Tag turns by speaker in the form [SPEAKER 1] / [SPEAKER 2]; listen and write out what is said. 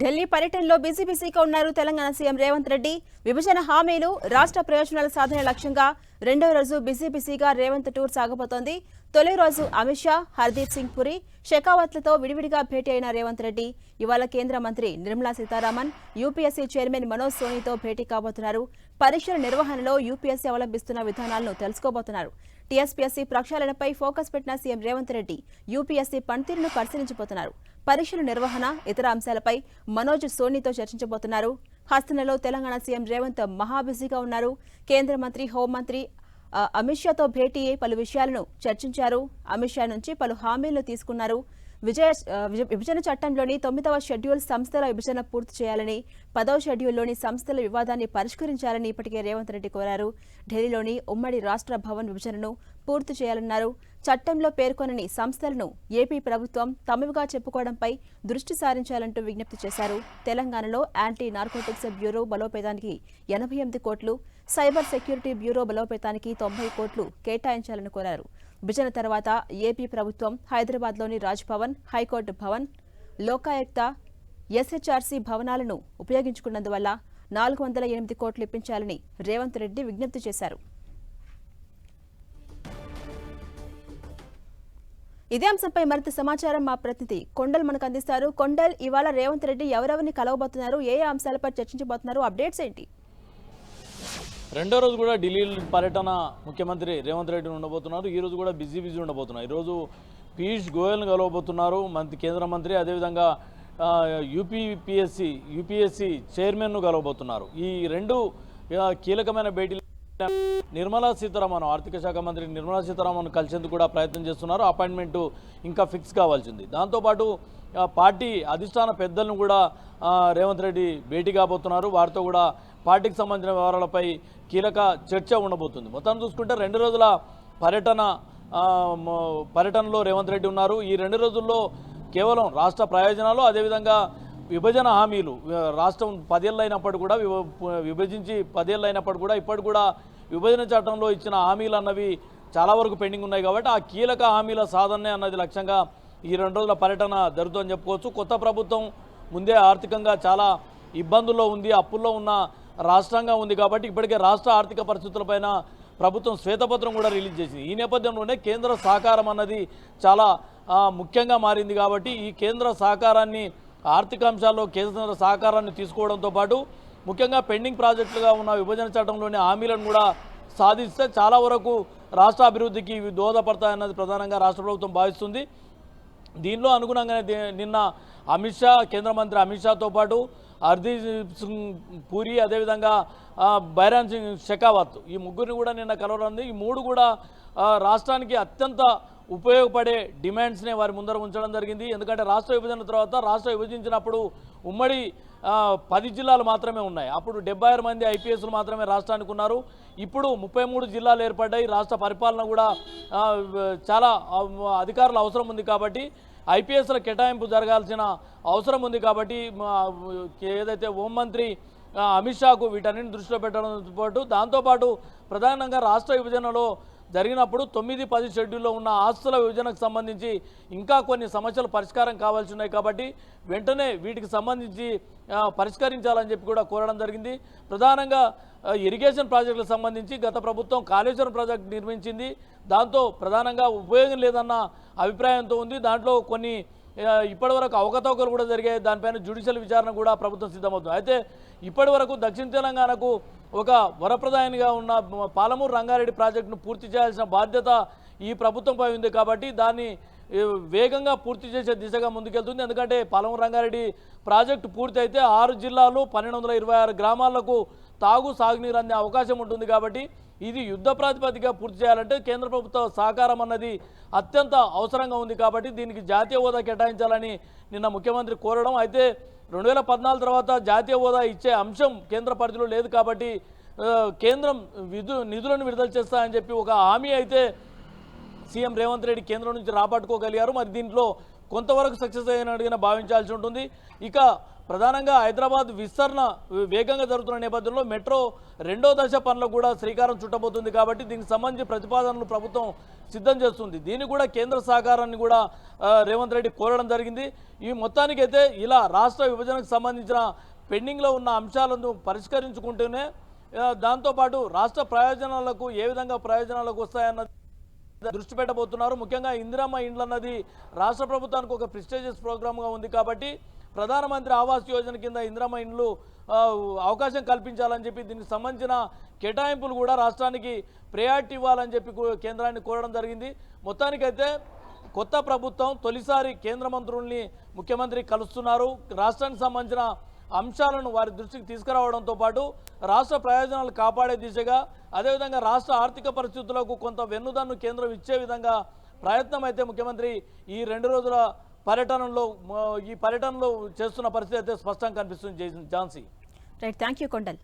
[SPEAKER 1] ఢిల్లీ పర్యటనలో బిజీ బిజీగా ఉన్నారు తెలంగాణ సీఎం రేవంత్ రెడ్డి. విభజన హామీలు రాష్ట్ర ప్రయోజనాల సాధన లక్ష్యంగా రెండో రోజు బిజీ బిజీగా రేవంత్ టూర్ సాగబోతోంది. తొలి రోజు అమిత్ షా హర్దీప్ సింగ్ పురి షెకావత్లతో విడివిడిగా భేటీ అయిన రేవంత్ రెడ్డి. ఇవాళ కేంద్ర మంత్రి నిర్మలా సీతారామన్ యూపీఎస్సీ చైర్మన్ మనోజ్ సోనీతో భేటీ కాబోతున్నారు. పరీక్షల నిర్వహణలో యూపీఎస్సీ అవలంబిస్తున్న విధానాలను తెలుసుకోబోతున్నారు. టీఎస్పీఎస్సీ ప్రక్షాళనపై ఫోకస్ పెట్టిన సీఎం రేవంత్ రెడ్డి యూపీఎస్సీ పనితీరును పరిశీలించబోతున్నారు. పరీక్షల నిర్వహణ ఇతర అంశాలపై మనోజ్ సోనీతో చర్చించబోతున్నారు. హస్తనలో తెలంగాణ సీఎం రేవంత్ మహాబిజీగా ఉన్నారు. కేంద్ర మంత్రి హోంమంత్రి అమిత్ షాతో భేటీ అయి పలు విషయాలను చర్చించారు. అమిత్ షా నుంచి పలు హామీలు తీసుకున్నారు. విజయ విజ- విభజన చట్టంలోని తొమ్మిదవ షెడ్యూల్ సంస్థల విభజన పూర్తి చేయాలని పదవ షెడ్యూల్లోని సంస్థల వివాదాన్ని పరిష్కరించాలని ఇప్పటికే రేవంత్ రెడ్డి కోరారు. ఢిల్లీలోని ఉమ్మడి రాష్ట్ర భవన్ విభజనను పూర్తి చేయాలన్నారు. చట్టంలో పేర్కొనని సంస్థలను ఏపీ ప్రభుత్వం తమవిగా చెప్పుకోవడంపై దృష్టి సారించాలంటూ విజ్ఞప్తి చేశారు. తెలంగాణలో యాంటీ నార్కోటిక్స్ బ్యూరో బలోపేతానికి ఎనభై ఎనిమిది కోట్లు సైబర్ సెక్యూరిటీ బ్యూరో బలోపేతానికి తొంభై కోట్లు కేటాయించాలని కోరారు. విభజన తర్వాత ఏపీ ప్రభుత్వం హైదరాబాద్లోని Raj Bhavan high court Bhavan Lokayukta SHRC భవనాలను ఉపయోగించుకున్నందువల్ల నాలుగు వందల ఎనిమిది కోట్లు ఇప్పించాలని రేవంత్ రెడ్డి విజ్ఞప్తి చేశారు. ఇదే అంశంపై మరింత సమాచారం మా ప్రతినిధి కొండల్ మనకు అందిస్తారు. కొండల్ ఇవాళ రేవంత్ రెడ్డి ఎవరెవరిని కలవబోతున్నారు? ఏ అంశాలపై చర్చించబోతున్నారు? అప్డేట్స్ ఏంటి?
[SPEAKER 2] రెండో రోజు కూడా ఢిల్లీ పర్యటన ముఖ్యమంత్రి రేవంత్ రెడ్డి ఉండబోతున్నారు. ఈ రోజు కూడా బిజీ బిజీ ఉండబోతున్నారు. ఈరోజు పీయూష్ గోయల్ని కలవబోతున్నారు మంత్రి కేంద్ర మంత్రి. అదేవిధంగా ఆ, యూపీపీఎస్సి యూపీఎస్సి చైర్మన్ను కలవబోతున్నారు. ఈ రెండు కీలకమైన భేటీలు నిర్మలా సీతారామన్ ఆర్థిక శాఖ మంత్రి నిర్మలా సీతారామన్ కలిసేందుకు కూడా ప్రయత్నం చేస్తున్నారు. అపాయింట్మెంట్ ఇంకా ఫిక్స్ కావాల్సింది. దాంతోపాటు పార్టీ అధిష్టాన పెద్దలను కూడా రేవంత్ రెడ్డి భేటీ కాబోతున్నారు. వారితో కూడా పార్టీకి సంబంధించిన వ్యవహారాలపై కీలక చర్చ ఉండబోతుంది. మొత్తం చూసుకుంటే రెండు రోజుల పర్యటన పర్యటనలో రేవంత్ రెడ్డి ఉన్నారు. ఈ రెండు రోజుల్లో కేవలం రాష్ట్ర ప్రయోజనాలు అదేవిధంగా విభజన హామీలు. రాష్ట్రం పదేళ్ళు అయినప్పుడు కూడా విభ- విభజించి పదేళ్ళు అయినప్పటి కూడా ఇప్పటి కూడా విభజన చట్టంలో ఇచ్చిన హామీలు అన్నవి చాలా వరకు పెండింగ్ ఉన్నాయి కాబట్టి ఆ కీలక హామీల సాధనే అన్నది లక్ష్యంగా ఈ రెండు రోజుల పర్యటన జరుగుతుందని చెప్పుకోవచ్చు. కొత్త ప్రభుత్వం ముందే ఆర్థికంగా చాలా ఇబ్బందుల్లో ఉంది అప్పుల్లో ఉన్న రాష్ట్రంగా ఉంది కాబట్టి ఇప్పటికే రాష్ట్ర ఆర్థిక పరిస్థితులపైన ప్రభుత్వం శ్వేతపత్రం కూడా రిలీజ్ చేసింది. ఈ నేపథ్యంలోనే కేంద్ర సహకారం అన్నది చాలా ముఖ్యంగా మారింది కాబట్టి ఈ కేంద్ర సహకారాన్ని ఆర్థిక అంశాల్లో కేంద్ర సహకారాన్ని తీసుకోవడంతో పాటు ముఖ్యంగా పెండింగ్ ప్రాజెక్టులుగా ఉన్న విభజన చట్టంలోని హామీలను కూడా సాధిస్తే చాలా వరకు రాష్ట్ర అభివృద్ధికి ఇవి దోహదపడతాయన్నది ప్రధానంగా రాష్ట్ర ప్రభుత్వం భావిస్తుంది. దీనిలో అనుగుణంగానే నిన్న అమిత్ షా కేంద్ర మంత్రి అమిత్ షాతో పాటు హర్దీప్ సింగ్ పూరి అదేవిధంగా బైరాన్ సింగ్ షెకావత్ ఈ ముగ్గురిని కూడా నిన్న కలవడం ఈ మూడు కూడా రాష్ట్రానికి అత్యంత ఉపయోగపడే డిమాండ్స్నే వారి ముందర ఉంచడం జరిగింది. ఎందుకంటే రాష్ట్ర విభజన తర్వాత రాష్ట్ర విభజించినప్పుడు ఉమ్మడి పది జిల్లాలు మాత్రమే ఉన్నాయి. అప్పుడు డెబ్బై ఆరు మంది ఐపీఎస్లు మాత్రమే రాష్ట్రానికి ఉన్నారు. ఇప్పుడు ముప్పై మూడు జిల్లాలు ఏర్పడ్డాయి. రాష్ట్ర పరిపాలన కూడా చాలా అధికారుల అవసరం ఉంది కాబట్టి ఐపీఎస్ల కేటాయింపు జరగాల్సిన అవసరం ఉంది కాబట్టి ఏదైతే హోంమంత్రి అమిత్ షాకు వీటన్నిటిని దృష్టిలో పెట్టడంతో పాటు దాంతోపాటు ప్రధానంగా రాష్ట్ర విభజనలో జరిగినప్పుడు తొమ్మిది పది షెడ్యూల్లో ఉన్న ఆస్తుల విభజనకు సంబంధించి ఇంకా కొన్ని సమస్యలు పరిష్కారం కావాల్సి ఉన్నాయి కాబట్టి వెంటనే వీటికి సంబంధించి పరిష్కరించాలని చెప్పి కూడా కోరడం జరిగింది. ప్రధానంగా ఇరిగేషన్ ప్రాజెక్టులకు సంబంధించి గత ప్రభుత్వం కాళేశ్వరం ప్రాజెక్టు నిర్మించింది. దాంతో ప్రధానంగా ఉపయోగం లేదన్న అభిప్రాయంతో ఉంది. దాంట్లో కొన్ని ఇప్పటివరకు అవకతవకలు కూడా జరిగాయి. దానిపైన జ్యుడిషియల్ విచారణ కూడా ప్రభుత్వం సిద్ధమవుతుంది. అయితే ఇప్పటివరకు దక్షిణ తెలంగాణకు ఒక వరప్రదాయనిగా ఉన్న పాలమూరు రంగారెడ్డి ప్రాజెక్టును పూర్తి చేయాల్సిన బాధ్యత ఈ ప్రభుత్వంపై ఉంది కాబట్టి దాన్ని వేగంగా పూర్తి చేసే దిశగా ముందుకెళ్తుంది. ఎందుకంటే పాలమూరు రంగారెడ్డి ప్రాజెక్టు పూర్తి అయితే ఆరు జిల్లాలు పన్నెండు వందల ఇరవై ఆరు గ్రామాలకు తాగు సాగునీరు అందే అవకాశం ఉంటుంది కాబట్టి ఇది యుద్ధ ప్రాతిపదిగా పూర్తి చేయాలంటే కేంద్ర ప్రభుత్వ సహకారం అన్నది అత్యంత అవసరంగా ఉంది కాబట్టి దీనికి జాతీయ హోదా కేటాయించాలని నిన్న ముఖ్యమంత్రి కోరడం. అయితే రెండు వేల పద్నాలుగు తర్వాత జాతీయ హోదా ఇచ్చే అంశం కేంద్ర పరిధిలో లేదు కాబట్టి కేంద్రం విధు నిధులను విడుదల చేస్తాయని చెప్పి ఒక హామీ అయితే సీఎం రేవంత్ రెడ్డి కేంద్రం నుంచి రాబట్టుకోగలిగారు. మరి దీంట్లో కొంతవరకు సక్సెస్ అయినట్టుగా భావించాల్సి ఉంటుంది. ఇక ప్రధానంగా హైదరాబాద్ విస్తరణ వేగంగా జరుగుతున్న నేపథ్యంలో మెట్రో రెండో దశ పనులకు కూడా శ్రీకారం చుట్టబోతుంది కాబట్టి దీనికి సంబంధించి ప్రతిపాదనలు ప్రభుత్వం సిద్ధం చేస్తుంది. దీనికి కూడా కేంద్ర సహకారాన్ని కూడా రేవంత్ రెడ్డి కోరడం జరిగింది. ఈ మొత్తానికైతే ఇలా రాష్ట్ర విభజనకు సంబంధించిన పెండింగ్లో ఉన్న అంశాలను పరిష్కరించుకుంటూనే దాంతోపాటు రాష్ట్ర ప్రయోజనాలకు ఏ విధంగా ప్రయోజనాలకు వస్తాయన్నది దృష్టి పెట్టబోతున్నారు. ముఖ్యంగా ఇందిరమ్మ ఇండ్లు అన్నది రాష్ట్ర ప్రభుత్వానికి ఒక ప్రిస్టేజియస్ ప్రోగ్రామ్గా ఉంది కాబట్టి ప్రధానమంత్రి ఆవాస్ యోజన కింద ఇందిరమ్మ ఇండ్లు అవకాశం కల్పించాలని చెప్పి దీనికి సంబంధించిన కేటాయింపులు కూడా రాష్ట్రానికి ప్రయారిటీ ఇవ్వాలని చెప్పి కేంద్రాన్ని కోరడం జరిగింది. మొత్తానికైతే కొత్త ప్రభుత్వం తొలిసారి కేంద్ర మంత్రుల్ని ముఖ్యమంత్రి కలుస్తున్నారు. రాష్ట్రానికి సంబంధించిన అంశాలను వారి దృష్టికి తీసుకురావడంతో పాటు రాష్ట్ర ప్రయోజనాలు కాపాడే దిశగా అదేవిధంగా రాష్ట్ర ఆర్థిక పరిస్థితులకు కొంత వెన్నుదన్ను కేంద్రం ఇచ్చే విధంగా ప్రయత్నం అయితే ముఖ్యమంత్రి ఈ రెండు రోజుల పర్యటనలో ఈ పర్యటనలో చేస్తున్న పరిస్థితి అయితే స్పష్టంగా కనిపిస్తుంది Jhansi
[SPEAKER 1] right thank you Kondal